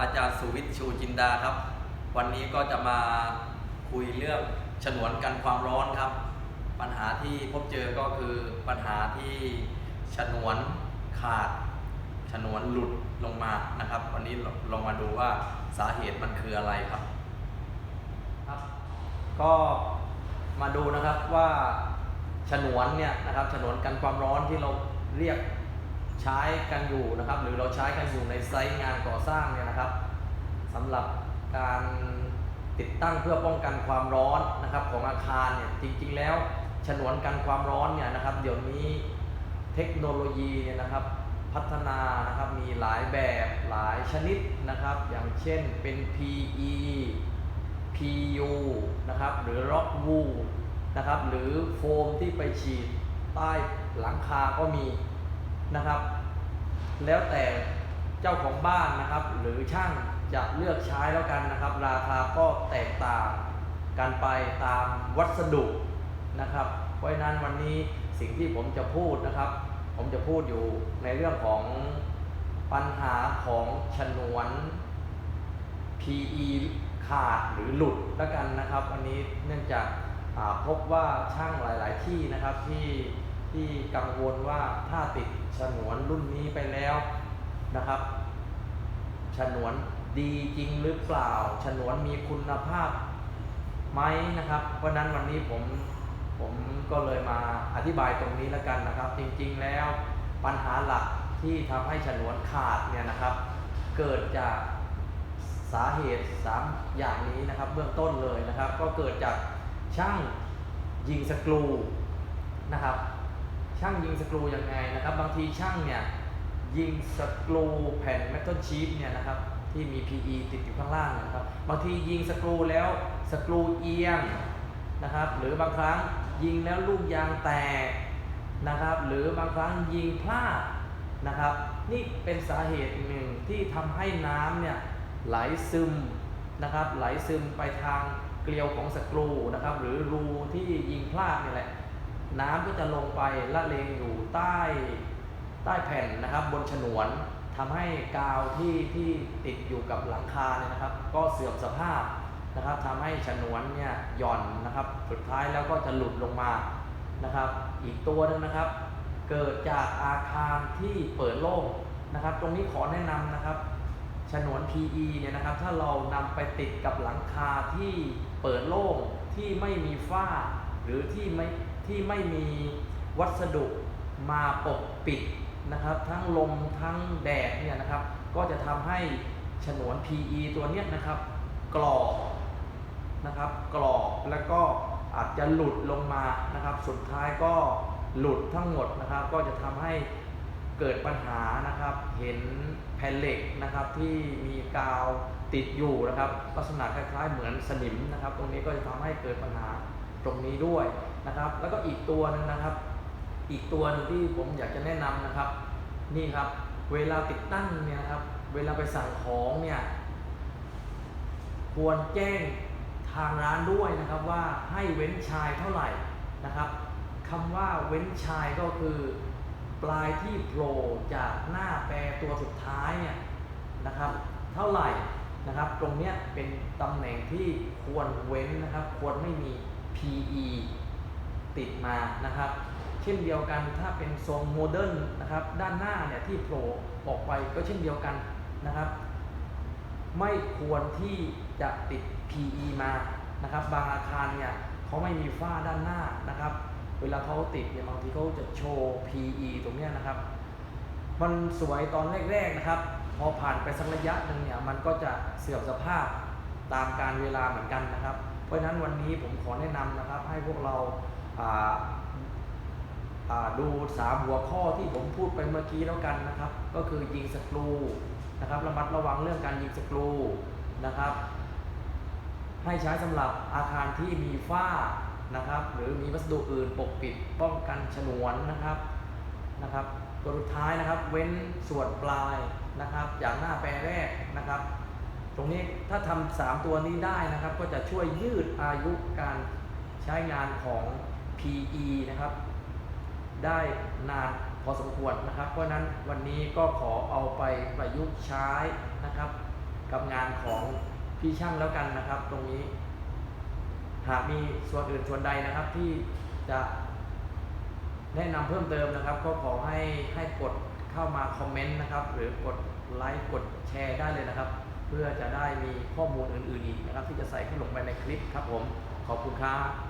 อาจารย์สุวิทย์ชูจินดาครับ วันนี้ก็จะมาคุยเรื่องฉนวนกันความร้อนครับ ปัญหาที่พบเจอก็คือปัญหาที่ฉนวนขาดฉนวนหลุดลงมานะครับ วันนี้ลองมาดูว่าสาเหตุมันคืออะไรครับครับ ก็มาดูนะครับว่าฉนวนเนี่ยนะครับฉนวนกันความร้อนที่เราเรียก ใช้กันอยู่นะครับ หรือเราใช้กันอยู่ในไซต์งานก่อสร้างเนี่ยนะครับสำหรับการติดตั้งเพื่อป้องกันความร้อนนะครับของอาคารเนี่ยจริง ๆ แล้วฉนวนกันความร้อนเนี่ยนะครับ เดี๋ยวนี้เทคโนโลยีเนี่ยนะครับพัฒนานะครับมีหลายแบบหลายชนิดนะครับ อย่างเช่นเป็น PE PU นะครับหรือ Rock Wool นะครับหรือโฟมที่ไปฉีดใต้หลังคาก็มี นะครับ แล้วแต่เจ้าของบ้านนะครับ หรือช่างจะเลือกใช้แล้วกันนะครับ ราคาก็แตกต่างกันไปตามวัสดุนะครับ เพราะฉะนั้นวันนี้สิ่งที่ผมจะพูดนะครับ ผมจะพูดอยู่ในเรื่องของปัญหาของฉนวน PE ขาดหรือหลุดแล้วกันนะครับ วันนี้เนื่องจากพบว่าช่างหลาย ๆ ที่นะครับที่ ที่กังวลว่าถ้าติดฉนวนรุ่นนี้ไปแล้วนะครับฉนวนดีจริงหรือเปล่าฉนวนมีคุณภาพไหมนะครับ เพราะนั้นวันนี้ผมผมก็เลยมาอธิบายตรงนี้แล้วกันนะครับ จริงๆแล้วปัญหาหลักที่ทำให้ฉนวนขาดเนี่ยนะครับ เกิดจากสาเหตุ 3 อย่างนี้นะครับ เบื้องต้นเลยนะครับ ก็เกิดจากช่างยิงสกรูนะครับ ช่างยิงสกรูยังไงนะครับ บางทีช่างเนี่ยยิงสกรูแผ่นเมทัลชีทเนี่ยนะครับที่มี PE ติดอยู่ข้างล่างนะครับ บางทียิงสกรูแล้วสกรูเอียงนะครับ หรือบางครั้งยิงแล้วลูกยางแตกนะครับ หรือบางครั้งยิงพลาดนะครับ นี่เป็นสาเหตุหนึ่งที่ทำให้น้ำเนี่ยไหลซึมนะครับ ไหลซึมไปทางเกลียวของสกรูนะครับ หรือรูที่ยิงพลาดนี่แหละ น้ำก็จะลงไปละเลงอยู่ใต้ใต้แผ่นนะครับ บนฉนวนทำให้กาวที่ที่ติดอยู่กับหลังคาเนี่ยนะครับ ก็เสื่อมสภาพนะครับทำให้ฉนวนเนี่ยหย่อนนะครับ สุดท้ายแล้วก็จะหลุดลงมานะครับ อีกตัวหนึงนะครับ เกิดจากอาคารที่เปิดโล่งนะครับ ตรงนี้ขอแนะนำนะครับฉนวน PE เนี่ยนะครับ ถ้าเรานำไปติดกับหลังคาที่เปิดโล่งที่ไม่มีฝ้า หรือที่ไม่ ที่ไม่มีวัสดุมาปกปิดนะครับ ทั้งลมทั้งแดดเนี่ยนะครับ ก็จะทำให้ฉนวน PE ตัวเนี้ยนะครับ กรอบนะครับกรอบแล้วก็อาจจะหลุดลงมานะครับ สุดท้ายก็หลุดทั้งหมดนะครับ ก็จะทำให้เกิดปัญหานะครับ เห็นแผ่นเหล็กนะครับที่มีกาวติดอยู่นะครับ ลักษณะคล้ายๆเหมือนสนิมนะครับ ตรงนี้ก็จะทำให้เกิดปัญหา ตรงนี้ด้วยนะครับ แล้วก็อีกตัวหนึงนะครับ อีกตัวนึงที่ผมอยากจะแนะนำนะครับ นี่ครับ เวลาติดตั้งเนี่ยนะครับ เวลาไปสั่งของเนี่ย ควรแจ้งทางร้านด้วยนะครับว่าให้เว้นชายเท่าไหร่นะครับคำว่าเว้นชายก็คือ ปลายที่โผล่จากหน้าแปรตัวสุดท้ายเนี่ยนะครับ เท่าไหร่นะครับ ตรงเนี้ยเป็นตำแหน่งที่ควรเว้นนะครับ ควรไม่มี PE ติดมานะครับ เช่นเดียวกันถ้าเป็นทรงโมเดิร์นนะครับ ด้านหน้าเนี่ยที่โผล่ออกไปก็เช่นเดียวกันนะครับ ไม่ควรที่จะติด PE มานะครับ บางอาคารเนี่ยเขาไม่มีฝ้าด้านหน้านะครับ เวลาเขาติดเนี่ยบางทีเขาจะโชว์ PE ตรงเนี้ยนะครับ มันสวยตอนแรกๆนะครับ พอผ่านไปสักระยะหนึ่งเนี่ยมันก็จะเสื่อมสภาพตามการเวลาเหมือนกันนะครับ เพราะฉะนั้นวันนี้ผมขอแนะนำนะครับให้พวกเราดูสามหัวข้อที่ผมพูดไปเมื่อกี้แล้วกันนะครับ ก็คือยิงสกรูนะครับระมัดระวังเรื่องการยิงสกรูนะครับ ให้ใช้สำหรับอาคารที่มีฝ้านะครับ หรือมีวัสดุอื่นปกปิดป้องกันฉนวนนะครับนะครับตัวสุดท้ายนะครับ เว้นส่วนปลายนะครับอย่างหน้าแปรแรกนะครับ รงนี้ถ้าทำสามตัวนี้ได้นะครับ ก็จะช่วยยืดอายุการใช้งานของ PE นะครับ ได้นานพอสมควรนะครับ เพราะฉะนั้นวันนี้ก็ขอเอาไปประยุกต์ใช้นะครับ กับงานของพี่ช่างแล้วกันนะครับ ตรงนี้ หากมีส่วนอื่นส่วนใดนะครับที่จะแนะนำเพิ่มเติมนะครับ ก็ขอให้ให้กดเข้ามาคอมเมนต์นะครับ หรือกดไลค์กดแชร์ได้เลยนะครับ เพื่อจะได้มีข้อมูลอื่นๆอีกนะครับที่จะใส่เข้าลงไปในคลิปครับผมขอบคุณครับ